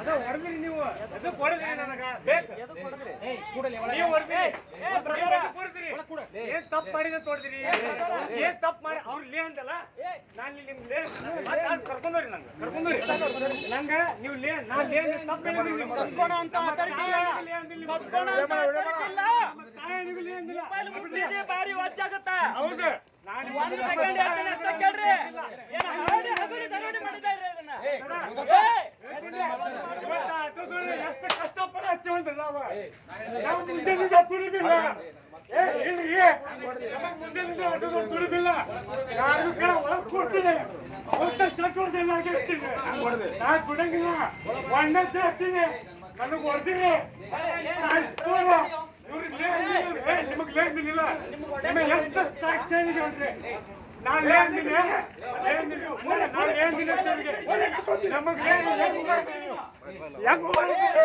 ಅದ ಹೊಡೆದ್ರಿ ನೀವು. ಎದಕ್ ಹೊಡೆದ್ರಿ ನನಗೆ. ಬೇಕು. ನೀವು ಹೊಡೆದ್ರಿ. ಏನ್ ತಪ್ಪು ಮಾಡಿದ ತೋಡ್ದಿರಿ ಏನ್ ತಪ್ಪು ಮಾಡಿ ಅವ್ರು ಲೇ ಅಂತಲ್ಲ ನಾನ್ ಇಲ್ಲಿ ನಿಮ್ ಲೇ ಕರ್ಕೊಂಡ್ರಿ ನಂಗೆ. ಕರ್ಕೊಂಡ್ರಿ ನಂಗ ನೀವು ಲೇ ತಪ್ಪು ಹೇಳಿದ್ರಿ ನೀವು. ಕಸ್ಕೋಣ ಅಂತ. ಕಸ್ಕೋಣ ಅಂತ. ನಮ್ಮ ಲೇ ಅಂದಿಲ್ಲ. ಬಾರಿ ವಜ್ಜಾಗತ್ತ ಹೌದು. ಒಂದ್ ಸೆಕೆಂಡ್ ಹೇಳ್ತೀನಿ ಅಂತ ಕೇಳ್ರಿ ಏನ್ ಹಾಡಿ ಹಗುರಿ ದರೋಡಿ ಮಾಡಿದಾರ್ರಿ ಇದನ್ನ ಏ, ಎಷ್ಟು ಕಷ್ಟಪಡ ಹಚ್ಚಿವಂದ್ರೆ ನಾವು ನಾವು ನಮಗ್ ಯಾರು ಕಡೆ ಒಳಗ್ ಕೊಡ್ತೀನಿ ನಾನು ಒಣ್ಣೆ ಹಾಕ್ತೀನಿ ನನಗ್ ಹೊಡ್ತೀನಿ ಇವ್ರಿಗೆ ಲೇ ಅಂದಿಲ್ಲ ಏ ನಿಮಗೆ ಎಷ್ಟು ಸಾಕ್ಷಿ ಇದೆ ನಾನ್ ನಾನ್ ನಮಗ್ ಹೆಂಗ್ ಮಾಡಿದ್ರಿ?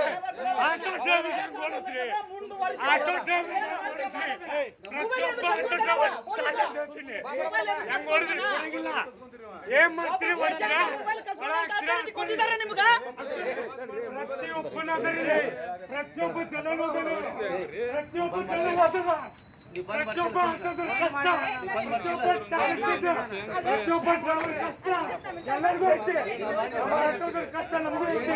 Auto driver? ಆಟೋ ಡ್ರೈವರ್ ಪ್ರತಿಯೊಬ್ಬ ಆಟೋ ಡ್ರೈವರ್ ಚಾಲೆಂಜ್ ಹೇಳ್ತೀನಿ. ಹೆಂಗ್ ಹೊಡೆದ್ರಿ ಕೊಡಂಗಿಲ್ಲ. ಏನ್ ಮಾಡ್ತೀರಿ ಅಂತ ಕೊಟ್ಟಿದ್ದಾರೆ ನಿಮ್ಗ ಪ್ರತಿಯೊಬ್ಬನ ಪ್ರತಿಯೊಬ್ಬ ಜನನೂ ಪ್ರತಿಯೊಬ್ಬ ಜನನೂ ಅದರ. ಎಲ್ಲರಿಗೂ ಐತಿ ಕಷ್ಟ ನಮಗೂ ಐತಿ?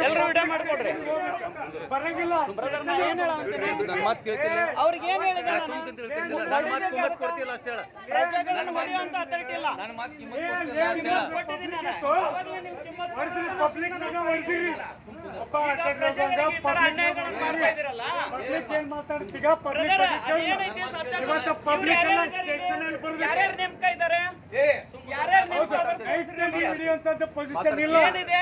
ಎಲ್ರು ವಿಡಿಯೋ ಮಾಡ್ಕೊಡ್ರಿ ಬರಂಗಿಲ್ಲ ಅವ್ರಿಗೆ ಏನ್ ಹೇಳಿದೆ ನಾನು? ಪ್ರಜೆಗಳನ್ನು ಹೊಡೆಯುವಂತ ಅಥಾರಿಟಿ ಇಲ್ಲ. ಕೊಟ್ಟಿದ್ದೀನಿ ನಾನು ಅವಾಗ್ಲೇ ನಿಮ್ ಕಿಮ್ಮತ್ ಪಬ್ಲಿಕ್ ಒಬ್ಬ ಅನ್ಯಾಯಗಳನ್ನ ಮಾಡ್ತಾ ಎಲ್ಲ ಯಾರ್ಯಾರು ಸ್ಟೇಷನ್ ಅಲ್ಲಿ ಬರ್ಬೇಕು ಯಾರ್ಯಾರು ನೇಮಕ ಇದ್ದಾರೆ ಯಾರ್ಯಾರು ನೇಮಕ ಪೊಸಿಷನ್ ಇಲ್ಲ ಏನಿದೆ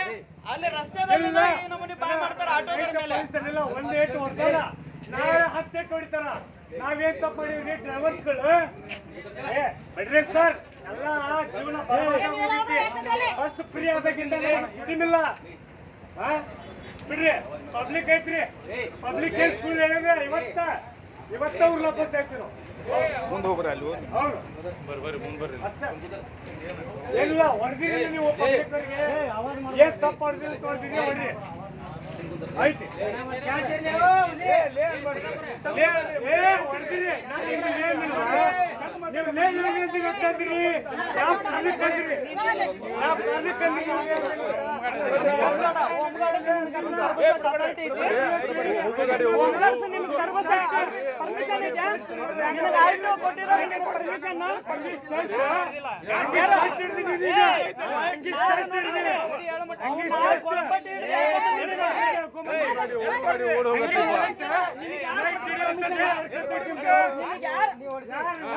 ಅಲ್ಲಿ ರಸ್ತೆದಲ್ಲಿ ನಮೂನಿ ಬಾಯ್ ಮಾಡ್ತಾರೆ ಆಟೋದರ ಮೇಲೆ ಪೊಸಿಷನ್ ಇಲ್ಲ ಒಂದ್ ಏಟು ಹೊಡೆದಲ್ಲ ನಾಳೆ ಹತ್ತು ಏಟು ಹೊಡಿತಾರ ನಾವೇನ್ ತಪ್ಪು ಮಾಡಿವ್ರಿ ಡ್ರೈವರ್ಸ್ಗಳು ಬಿಡ್ರಿ ಸರ್ ಎಲ್ಲ ಜೀವನ ಬಸ್ ಫ್ರೀ ಆದಾಗಿಂದ ಇದಿಲ್ಲ ಹಾ ಬಿಡ್ರಿ ಪಬ್ಲಿಕ್ ಐತ್ರಿ ಪಬ್ಲಿಕ್ ಏನ್ ಸ್ಕೂಲ್ ಹೇಳಿದ್ರೆ ಇವತ್ತ ಇವತ್ತ ಅವ್ರ ಲಬ್ಬಸ್ ಐತಿ ನಾವು ಹೌದು ಅಷ್ಟೇ ಇಲ್ಲ ಹೊಡೆದಿರಿ ನೀವು ಪಬ್ಲಿಕ್ರಿಗೆ ಏನ್ ತಪ್ಪು ಹೊಡೆದಿರಿ ತೋರಿಸಿರಿ ಹೊಡ್ರಿ ಐತಿ ಹೊಡ್ದಿರಿ. ನೀವು ಅಂತ ಗೊತ್ತಾಗ್ತಿರಿ? ಯಾವ ಪ್ರಾಣಿಕ್ ಅಂದಿರಿ? ಯಾವ ಪ್ರಾಣಿಕ್ ಅಂದಿರಿ? ಪರ್ಮಿಷನ್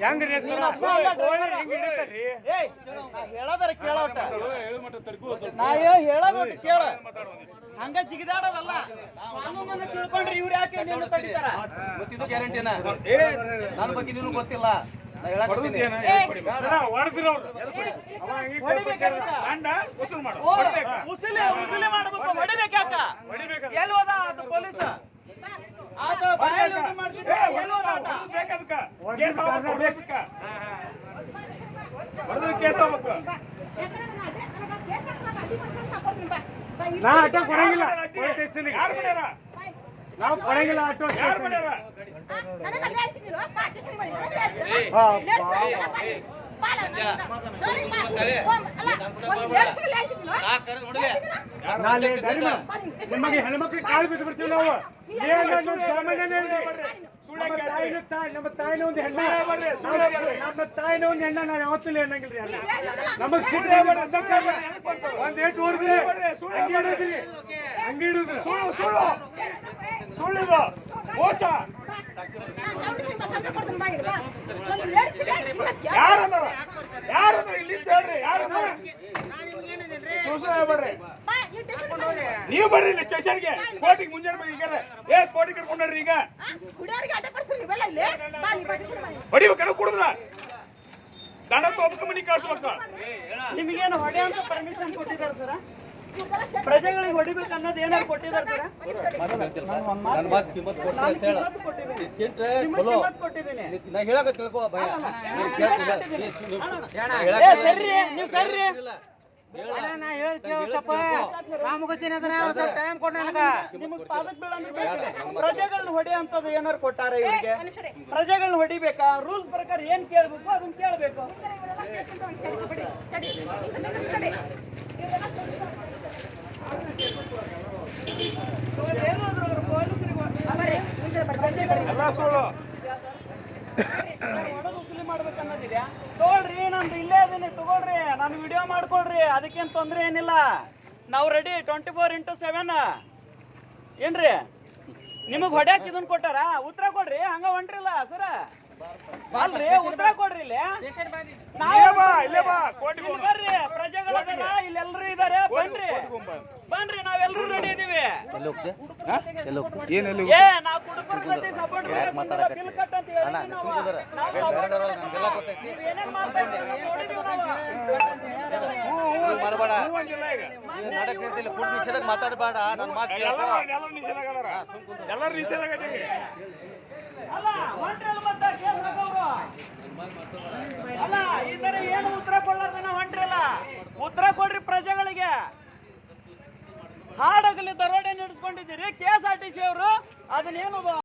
ಹೆಂಗ್ರಿ ಹೇಳದಾರ ಕೇಳೋಟ ನಾ ಏ- ಹೇಳೋದು ಕೇಳ. ಹಂಗ ಜಿಗಿದಾಡೋದಲ್ಲ. ಕಾನೂನನ್ನ ತಿಳ್ಕೊಂಡ್ರೆ ಇವ್ರು ಯಾಕೆ ನಿನ್ನ ತಡಿತಾರ ಗೊತ್ತಿದ್ದು ಗ್ಯಾರಂಟಿನ ನನ್ನ ಬಗ್ಗೆ ನಿನಗೂ ಗೊತ್ತಿಲ್ಲ. ಹೊಡಿಬೇಕು ಹೊಡಿಬೇಕು ಯಾಕ? ಎಲ್ಲಿ ಹೋದ? ಅದು ಪೊಲೀಸ್ ಆತ ಬಾಯಲ್ಲಿ ಇದು ಮಾಡ್ತಿದ್ದ ಎಲ್ಲಿ ಹೋದ ನಾ ಆಟೋ ಕೊಡಂಗಿಲ್ಲ ನಾವು ಕೊಡಂಗಿಲ್ಲ ಆಟೋ ನಾಳೆ. ನಿಮಗೆ ಹೆಣ್ಮಕ್ಳಿಗೆ ಕಾಳು ಬಿಟ್ಟು ಬಿಡ್ತೀವಿ ನಾವು. ಸಾಮಾನ್ಯ. ನಮ್ಮ ತಾಯಿನ ತಾಯಿ ನಮ್ಮ ತಾಯಿನ ಒಂದು ಹೆಣ್ಣ. ನಮ್ಮ ತಾಯಿನ ಒಂದು ಹೆಣ್ಣ ನಾವು ಯಾವತ್ತೂ ಅನ್ನಂಗಿಲ್ರಿ ಅಲ್ಲ ನಮಗ್ ಸಿಟ್ಟು ಒಂದ್ ಏಟು ಹೊಡೆದ್ರಿ ಹಂಗೆ ಹಿಡಿದ್ರಿ ಹಂಗೆ ಹಿಡಿದ್ರಿ ಸುಳ್ಳು ಸುಳ್ಳು. ಸುಳ್ಳಿದು ಮೋಸ. ಯಾರದಾರ ಯಾರದಾರ ಇಲ್ಲಿ ಹೇಳ್ರಿ ಯಾರದಾರ ಸುಳ್ಳು ಹೇಳ್ಬೇಡ್ರಿ. ನೀವು ಬರ್ರಿ ಇಲ್ಲಿ ಸ್ಟೇಷನ್ಗೆ ಕೋರ್ಟಿಗೆ ಮುಂಜಾನೆ ಈಗ ಏ ಕೋರ್ಟಿಗೆ ಕರ್ಕೊಂಡ್ರಿ ಈಗ ಹೊಡಿಬೇಕನ್ನ ಕುಡಿದ್ರ ದಂಡ ತೊಬ್ಬಕ ಮನಿ ಕಳ್ಸ್ಬೇಕು ನಿಮಗೇನು ಹೊಡೆ ಅಂತ ಪರ್ಮಿಷನ್ ಕೊಟ್ಟಿದ್ದಾರೆ ಸರ ಪ್ರಜೆಗಳಿಗೆ ಹೊಡಿಬೇಕು ಅನ್ನೋದು ಏನಾದ್ರು ಕೊಟ್ಟಿದ್ದಾರೆ ಸರ್ ಸರಿ ಕೊಟ್ಟಿದ್ದೀನಿ. ಚಲೋ ಕಿಮ್ಮತ್ತು ಕೊಟ್ಟಿದ್ದೀನಿ ನಾ ಅದನ್ನ ಒಂದ್ ಸ್ವಲ್ಪ ಟೈಮ್ ಕೊಡ ನನಗ. ನಿಮಗೆ ಪಾದಕ್ ಬೀಳಂದ್ರೆ ಬೇಕು ಪ್ರಜೆಗಳನ್ನ ಹೊಡಿ ಅಂತದ್ದು ಏನಾರು ಕೊಟ್ಟಾರ ಇವರಿಗೆ? ಪ್ರಜೆಗಳನ್ನ ಹೊಡಿಬೇಕಾ? ರೂಲ್ಸ್ ಪ್ರಕಾರ ಏನ್ ಕೇಳ್ಬೇಕು ಅದನ್ನ ಕೇಳ್ಬೇಕು. ಏನಾದ್ರು ಸ್ಟೇಟ್ ಅಂತ ಒಂದು ತಡಿ ಬಿಡಿ ತಡಿ ಈಗ ನಿನ್ನ ತಡಿ ಇವರೆಲ್ಲ ಸ್ಟೇಟ್ ಏನಾದ್ರು ಅವ್ರು ಪೊಲೀಸರಿಗೆ ಬರ್ರಿ ಮುಂದೆ ಬರ್ರಿ ಎಲ್ಲ ಸುಳ್ಳು ಹೊಡೆದು ಉಸುಲಿ ಮಾಡ್ಬೇಕನ್ನೋದಿದ್ಯಾ ತಗೊಳ್ರಿ ನಂದು ಇಲ್ಲೇ ಅದೀನಿ ತಗೊಳ್ರಿ ನಾನು ವಿಡಿಯೋ ಮಾಡ್ಕೊಳ್ರಿ ಅದಕ್ಕೇನು ತೊಂದರೆ ಏನಿಲ್ಲ. ನಾವು ready twenty four into seven ಏನ್ರಿ? ನಿಮಗ್ ಹೊಡ್ಯಾಕ್ ಇದನ್ ಕೊಟ್ಟಾರ? ಉತ್ತರ ಕೊಡ್ರಿ ಹಂಗ ಹೊಂಟ್ರಿಲ್ಲ ಸರ. ಅಲ್ರಿ ಉತ್ತರ ಕೊಡ್ರಿ ಇಲ್ಲಿ. ನಾವೇ ಬಾ ಇಲ್ಲೇ ಬಾ ಇಲ್ಲಿ ಬರ್ರಿ ಪ್ರಜೆಗಳದಾರ ಇಲ್ಲಿ ಎಲ್ರು ಇದಾರೆ ಬನ್ರಿ ಬನ್ರಿ ನಾವೆಲ್ಲರೂ ರೆಡಿ ಇದೀವಿ. ಏನಲ್ಲಿ ಏ ನಾವು ಕುಡುಕರ ಜೊತೆ ಸಪೋರ್ಟ್ ಬಿಲ್ ಕಟ್ ಅಂತ ಹೇಳಿ ನಾವು. ನಮ್ಗೆಲ್ಲ ಗೊತ್ತೈತಿ. ಏನೇನ್ ಮಾಡ್ತಾ ನಾವು. ಮಾಡಬೇಡ ಕುಡ್ ನಿಷೇಧಕ್ಕೆ ಮಾತಾಡಬೇಡ. ನನ್ನ ಮಾತು. ಎಲ್ಲರೂ ನಿಷೇಧಾಗದಾರ ಎಲ್ಲರೂ ನಿಷೇಧಾಗದೀವಿ ಅಲ್ಲ ಹೊಂಟ್ರಲ್ಲ ಮತ್ತ ಕೇಸ್ ಹಾಕೋರು ಅಲ್ಲ ಈ ತರ ಏನು ಉತ್ತರ ಕೊಡ್ಲಾರ್ದನ ಹೊಂಟ್ರಲ್ಲ ಉತ್ತರ ಕೊಡ್ರಿ ಪ್ರಜೆಗಳಿಗೆ ಹಾಡಗಲಿ ದರೋಡೆ ನಡೆಸ್ಕೊಂಡಿದ್ದೀರಿ K S R T C ಅವರು ಅದನ್ನೇನು